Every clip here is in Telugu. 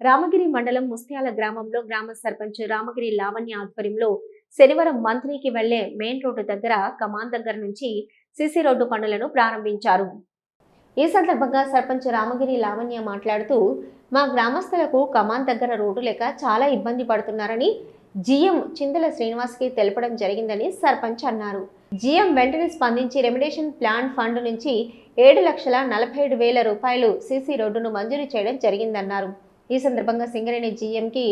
రామగిరి మండలం ముస్త్యాల గ్రామంలో గ్రామ సర్పంచ్ రామగిరి లావణ్య ఆధ్వర్యంలో శనివారం మంత్రికి వెళ్ళే మెయిన్ రోడ్డు దగ్గర కమాన్ దగ్గర నుంచి సిసి రోడ్డు పనులను ప్రారంభించారు. ఈ సందర్భంగా సర్పంచ్ రామగిరి లావణ్య మాట్లాడుతూ మా గ్రామస్తులకు కమాన్ దగ్గర రోడ్డు లేక చాలా ఇబ్బంది పడుతున్నారని జిఎం చింతల శ్రీనివాస్కి తెలపడం జరిగిందని సర్పంచ్ అన్నారు. జిఎం వెంటనే స్పందించి రెమిడేషన్ ప్లాన్ ఫండ్ నుంచి ఏడు లక్షల నలభై ఏడు వేల రూపాయలు సీసీ రోడ్డును మంజూరు చేయడం జరిగిందన్నారు. ఈ సందర్భంగా సింగరేణి జీఎంకి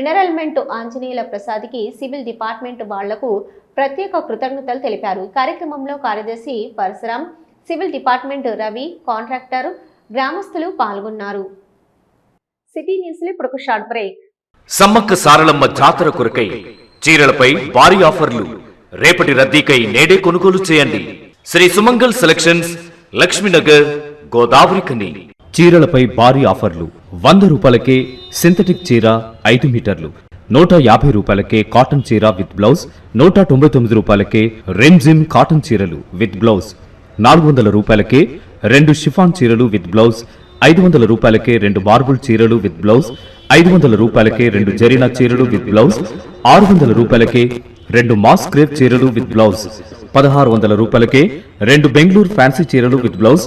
ఎనరల్మెంట్ ఆంజనేయుల ప్రసాద్కి సివిల్ డిపార్ట్మెంట్ వాళ్ళకు ప్రత్యేక కృతజ్ఞతలు తెలిపారు. కార్యక్రమంలో కార్యదర్శి Parashuram civil department Ravi contractor గ్రామస్తులు పాల్గొన్నారు. సిటీ న్యూస్ ఇప్పుడు ఒక షార్ట్ బ్రేక్. సమ్మక్క సారలమ్మ జాతర కొరకై చీరలపై భారీ ఆఫర్లు. రేపటి రద్దీకై నేడే కొనుగోలు చేయండి. శ్రీ సుమంగల్ సెలక్షన్స్ లక్ష్మీనగర్ గోదావరి కని. చీరలపై భారీ ఆఫర్లు. వంద రూపాయలకే సింథటిక్ చీర ఐదు మీటర్లు. నూట యాభై రూపాయలకే కాటన్ చీర విత్ బ్లౌజ్. నూట తొంభై తొమ్మిది రూపాయలకే రెమ్జిమ్ కాటన్ చీరలు విత్ బ్లౌజ్. నాలుగు వందల రూపాయలకే రెండు షిఫాన్ చీరలు విత్ బ్లౌజ్. ఐదు వందల రూపాయలకే రెండు మార్బుల్ చీరలు విత్ బ్లౌజ్. ఐదు వందల రూపాయలకే రెండు జరీనా చీరలు విత్ బ్లౌజ్. ఆరు వందల రూపాయలకే రెండు మాస్ క్రేప్ చీరలు విత్ బ్లౌజ్. పదహారు వందల రూపాయలకే రెండు బెంగళూరు ఫ్యాన్సీ చీరలు విత్ బ్లౌజ్.